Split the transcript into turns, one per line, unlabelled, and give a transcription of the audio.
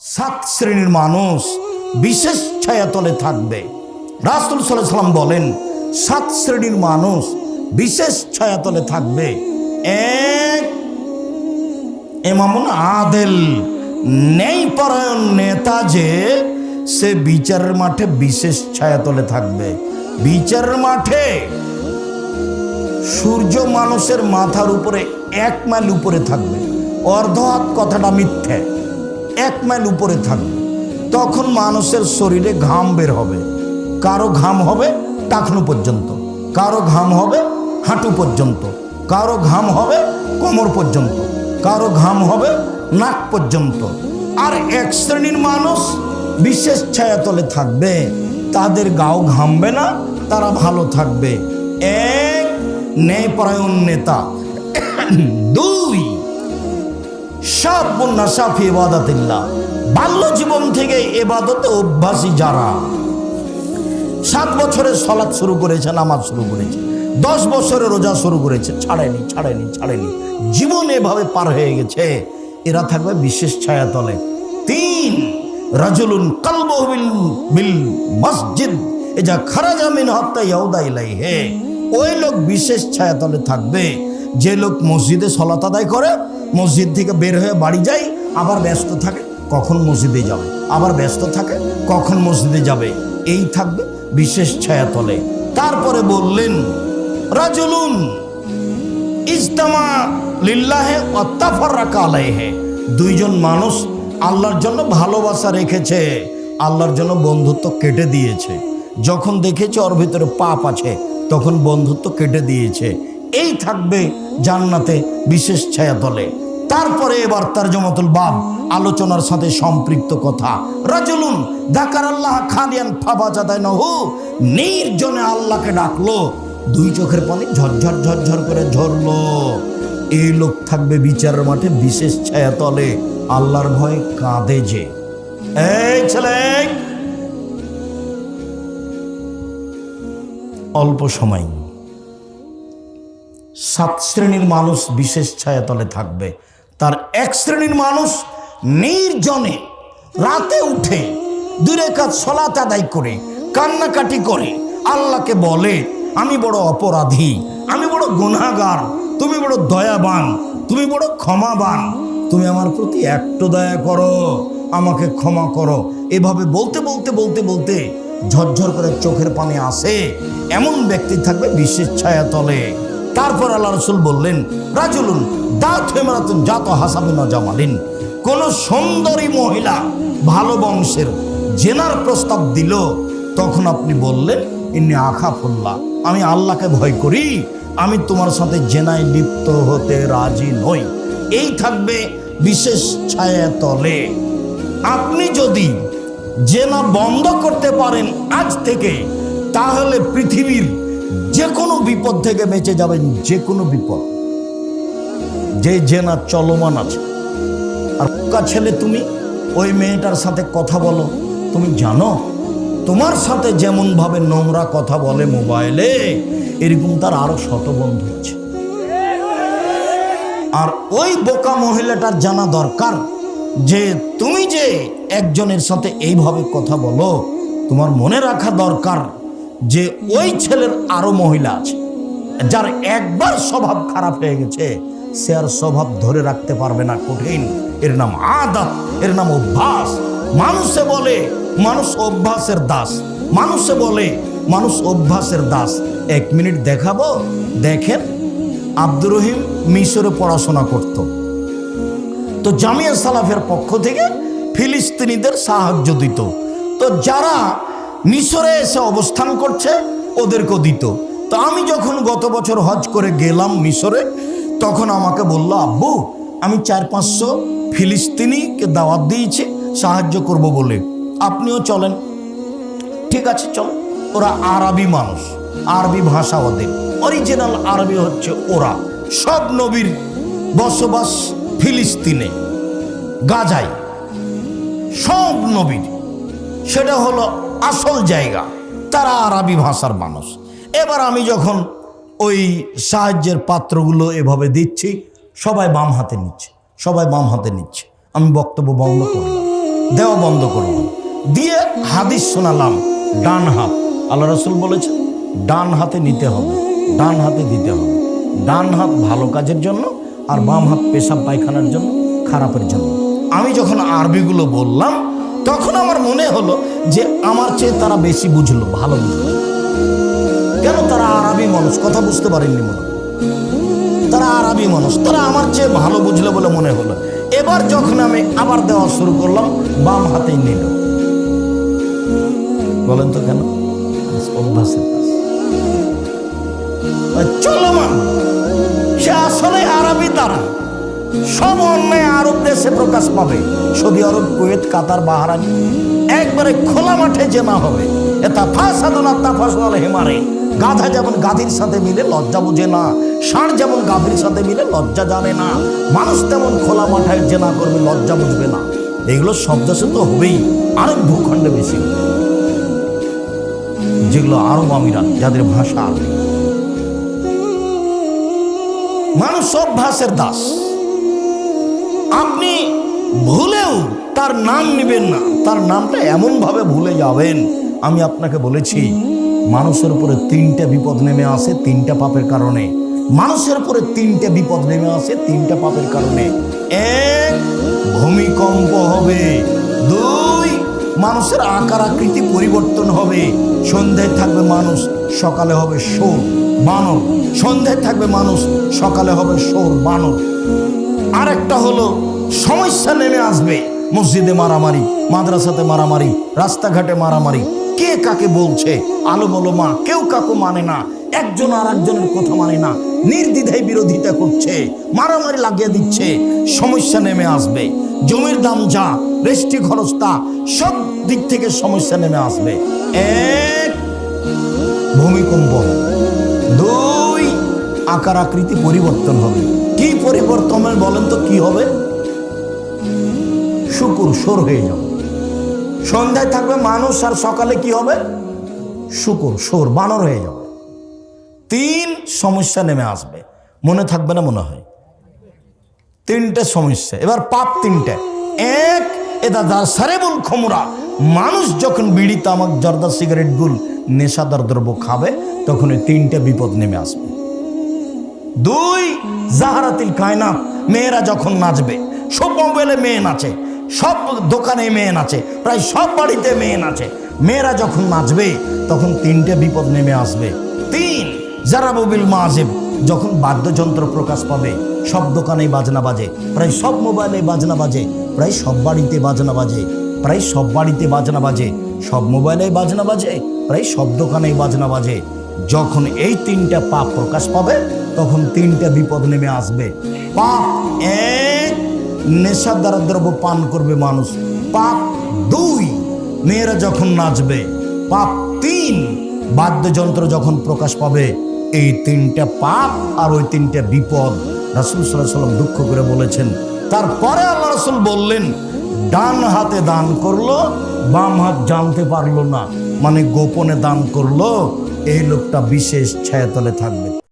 সাত শ্রেণির মানুষ বিশেষ ছায়াতলে থাকবে। রাসুল সাল্লাম বলেন, সাত শ্রেণির মানুষ বিশেষ ছায়াতলে থাকবে। এক, এমামুন আদেল নেই পরায়ণ নেতা যে, সে বিচারের মাঠে বিশেষ ছায়াতলে থাকবে। বিচারের মাঠে সূর্য মানুষের মাথার উপরে এক মাইল উপরে থাকবে। অর্ধ হাত কথাটা মিথ্যে। এক মাইল উপরে থাকবে। তখন মানুষের শরীরে ঘাম বের হবে। কারও ঘাম হবে টাকনু পর্যন্ত। কারও ঘাম হবে হাঁটু পর্যন্ত। কারও ঘাম হবে কোমর পর্যন্ত। কারও ঘাম হবে নাক পর্যন্ত। আর এক শ্রেণির মানুষ বিশেষ ছায়াতলে থাকবে। তাদের গাও ঘামবে না, তারা ভালো থাকবে। এক ন্যায়পরায়ণ নেতা। দুই সাবুন্না সাফি এবাদাতিল্লাহ বাল্য জীবন থেকে এবাদতে অভ্যাসী যারা। সাত বছরে সলাৎ শুরু করেছে, নামাজ শুরু করেছে। দশ বছরে রোজা শুরু করেছে। ছাড়েনি ছাড়েনি ছাড়েনি। জীবন এভাবে পার হয়ে গেছে। এরা থাকবে বিশেষ ছায়াতলে। তিন, রাজুলুন কালবহবিল বিল মসজিদ। এ যা খারাজা মিন হত্যা ইয়াউদা ইলাইহে। ওই লোক বিশেষ ছায়াতলে থাকবে। যে লোক মসজিদে সলাত আদায় করে, মসজিদ থেকে বের হয়ে বাড়ি যায়, আবার ব্যস্ত থাকে, কখন মসজিদে যাবে? আবার ব্যস্ত থাকে, কখন মসজিদে যাবে? এই থাকবে বিশেষ ছায়াতলে। তারপরে বললেন, রাজুলুন, ইজতামা লিল্লাহে অত্তাফাররাকা আলাইহে। দুইজন মানুষ আল্লাহর জন্য ভালোবাসা রেখেছে, আল্লাহর জন্য বন্ধুত্ব কেটে দিয়েছে। যখন দেখেছে ওর ভিতরে পাপ আছে, তখন বন্ধুত্ব কেটে দিয়েছে। এই থাকবে জান্নাতে বিশেষ ছায়া তলে। তারপরে এবার তার জমাতুল বাব আলোচনার সাথে সম্পৃক্ত কথা। রাজুলুন দাকার আল্লাহ খালিয়ান ফাবা চাদায় নহু নির্জনে আল্লাহকে ডাকলো, দুই চোখের পানি ঝরঝর ঝরঝর করে ঝরলো। এই লোক থাকবে বিচারের মাঠে বিশেষ ছায়া তলে, আল্লাহর ভয়ে কাঁদে যে। এই ছেলে, অল্প সময়। সাত শ্রেণির মানুষ বিশেষ ছায়াতলে থাকবে। তার এক শ্রেণির মানুষ নির্জনে রাতে উঠে দূরে কাজ সলাত আদায় করে, কান্নাকাটি করে, আল্লাহকে বলে, আমি বড় অপরাধী, আমি বড় গুনাগার তুমি বড় দয়াবান, তুমি বড় ক্ষমাবান, তুমি আমার প্রতি একটু দয়া করো, আমাকে ক্ষমা করো। এভাবে বলতে বলতে বলতে বলতে ঝরঝর করে চোখের পানি আসে। এমন ব্যক্তি থাকবে বিশেষ ছায়াতলে। তারপর আল্লাহ রসুল বললেন, রাজুলুন দাঁত হেমারাতুন জাত হাসাবিন জামালিন। কোন সুন্দরী মহিলা ভালো বংশের জেনার প্রস্তাব দিল, তখন আপনি বললেন ইনি আখা ফুল্লা আমি আল্লাহকে ভয় করি, আমি তোমার সাথে জেনায় লিপ্ত হতে রাজি নই। এই থাকবে বিশেষ ছায়া তলে। আপনি যদি জেনা বন্ধ করতে পারেন আজ থেকে, তাহলে পৃথিবীর যে কোনো বিপদ থেকে বেঁচে যাবেন, যে কোনো বিপদ। যে জেনা চলমান আছে। আর বোকা ছেলে তুমি, ওই মেয়েটার সাথে কথা বলো। তুমি জানো, তোমার সাথে যেমন ভাবে নোংরা কথা বলে মোবাইলে, এরকম তার আরও শত বন্ধু আছে। আর ওই বোকা মহিলাটার জানা দরকার যে, তুমি যে একজনের সাথে এইভাবে কথা বলো, তোমার মনে রাখা দরকার যে ওই ছেলের আরও মহিলা আছে, যার একবার স্বভাব খারাপ হয়ে গেছে, সে আর স্বভাব ধরে রাখতে পারবে না, কঠিন। এর নাম আদাত এর নাম অভ্যাস। মানুষে বলে, মানুষ অভ্যাসের দাস। মানুষে বলে, মানুষ অভ্যাসের দাস। এক মিনিট দেখাবো, দেখেন, আব্দুর রহিম মিশরে পড়াশোনা করত। তো জামিয়া সালাফের পক্ষ থেকে ফিলিস্তিনিদের সাহায্য দিত। তো যারা মিশরে এসে অবস্থান করছে, ওদেরকেও দিত। তো আমি যখন গত বছর হজ করে গেলাম মিশরে, তখন আমাকে বলল, আব্বু, আমি চার পাঁচশো ফিলিস্তিনিকে দাওয়াত দিয়েছি, সাহায্য করব বলে। আপনিও চলেন। ঠিক আছে, চল। ওরা আরবি মানুষ, আরবি ভাষা ওদের। অরিজিনাল আরবি হচ্ছে ওরা। সব নবীর বসবাস ফিলিস্তিনে, গাজায়। সব নবীর। সেটা হলো আসল জায়গা। তারা আরবি ভাষার মানুষ। এবার আমি যখন ওই সাহায্যের পাত্রগুলো এভাবে দিচ্ছি, সবাই বাম হাতে নিচ্ছে, সবাই বাম হাতে নিচ্ছে। আমি বক্তব্য বন্ধ করলাম দেওয়া বন্ধ করলাম দিয়ে হাদিস শোনালাম, ডান হাত। আল্লাহ রসুল বলেছে ডান হাতে নিতে হবে, ডান হাতে দিতে হবে। ডান হাত ভালো কাজের জন্য আর বাম হাত পেশাব পায়খানার জন্য, খারাপের জন্য। আমি যখন আরবিগুলো বললাম তখন আমার মনে হলো যে আমার চেয়ে তারা বেশি বুঝলো, ভালো বুঝলো। কেন তারা আরবি মানুষ? কথা বুঝতে পারেননি মনে তারা আরবি মানুষ, তারা আমার চেয়ে ভালো বুঝলো বলে মনে হলো। এবার যখন আমি আবার দেওয়া শুরু করলাম, বাম হাতেই নিল। বলেন তো কেন? কাজ। চলমান সে আসলে আরবি তারা। সব অন্যায় আরব দেশে প্রকাশ পাবে। সৌদি আরব, কুয়েত, কাতার বাহারান একবারে খোলা মাঠে যে না হবে। এটা ফাঁসাদনা তাফাসাল হেমারে। গাধা যেমন গাধির সাথে মিলে লজ্জা বুঝে না, ষাঁড় যেমন গাভীর সাথে মিলে লজ্জা জানে না, মানুষ তেমন খোলা মাঠায় যে না করবে, লজ্জা বুঝবে না। এগুলো সব দেশে তো হবেই, আরব ভূখণ্ডে বেশি। যেগুলো আরব আমিরাত, যাদের ভাষা আরবি। মানুষ অভ্যাসের দাস। আপনি ভুলেও তার নাম নেবেন না। তার নামটা এমনভাবে ভুলে যাবেন। আমি আপনাকে বলেছি, মানুষের উপরে তিনটা বিপদ নেমে আসে তিনটা পাপের কারণে। মানুষের উপরে তিনটা বিপদ নেমে আসে তিনটা পাপের কারণে। এক, ভূমিকম্প হবে। দুই, মানুষের আকার আকৃতি পরিবর্তন হবে। সন্ধ্যায় থাকবে মানুষ, সকালে হবে সোর বানর। সন্ধ্যায় থাকবে মানুষ, সকালে হবে সোর বানর। আরেকটা হলো সমস্যা নেমে আসবে। মসজিদে মারামারি, মাদ্রাসাতে মারামারি, রাস্তাঘাটে মারামারি। কে কাকে বলছে? আলো বলো মা কেউ কাকু মানে না, একজন আর একজনের কথা মানে না। নির্দ্বিধায় বিরোধিতা করছে, মারামারি লাগিয়ে দিচ্ছে, সমস্যা নেমে আসবে। জমির দাম যা রেস্টি খরচ তা সব দিক থেকে সমস্যা নেমে আসবে। এক, ভূমিকম্প। দুই, আকার আকৃতি পরিবর্তন হবে। কি পরিবর্তন বলেন তো, কি হবে? শুকুর সোর হয়ে যাবে সন্ধ্যায় থাকবে মানুষ আর সকালে কি হবে? শুকুর সোর বানর হয়ে যাবে তিন সমস্যা নেমে আসবে। মনে থাকবে না, মনে হয়। তিনটে সমস্যা। এবার পাপ তিনটে। এক এটা দা সারেবুল খমরা। মানুষ যখন বিড়ি, তামাক, জর্দা, সিগারেট, গুল, নেশাদার দ্রব্য খাবে, তখন এই তিনটে বিপদ নেমে আসবে। দুই, জাহারাতিল কায়নাত। মেয়েরা যখন নাচবে, সব মোবাইলে মেয়ে নাচে। সব দোকানে মেয়ে নাচে, প্রায় সব বাড়িতে মেয়ে নাচে। মেয়েরা যখন নাচবে, তখন তিনটে বিপদ নেমে আসবে। তিন জারাবুবিল মাজেব যখন বাদ্যযন্ত্র প্রকাশ পাবে, সব দোকানেই বাজনা বাজে, প্রায় সব মোবাইলে বাজনা বাজে, প্রায় সব বাড়িতে বাজনা বাজে, প্রায় সব বাড়িতে বাজনা বাজে, সব মোবাইলে বাজনা বাজে, প্রায় সব দোকানেই বাজনা বাজে। যখন এই তিনটা পাপ প্রকাশ পাবে, তখন তিনটা বিপদ নেমে আসবে। পাপ এক নেশার দ্বারা দ্রব্য পান করবে মানুষ। পাপ দুই, মেয়েরা যখন নাচবে, পাপ তিন, বাদ্যযন্ত্র যখন প্রকাশ পাবে, এই তিনটা পাপ আর ওই তিনটা বিপদ রাসুল সাল্লাহ সাল্লাম দুঃখ করে বলেছেন। তারপরে আল্লাহ রসুল বললেন, ডান হাতে দান করল, বাম হাত জানতে পারল না। মানে গোপনে দান করল, এই লোকটা বিশেষ ছায়াতলে থাকবে।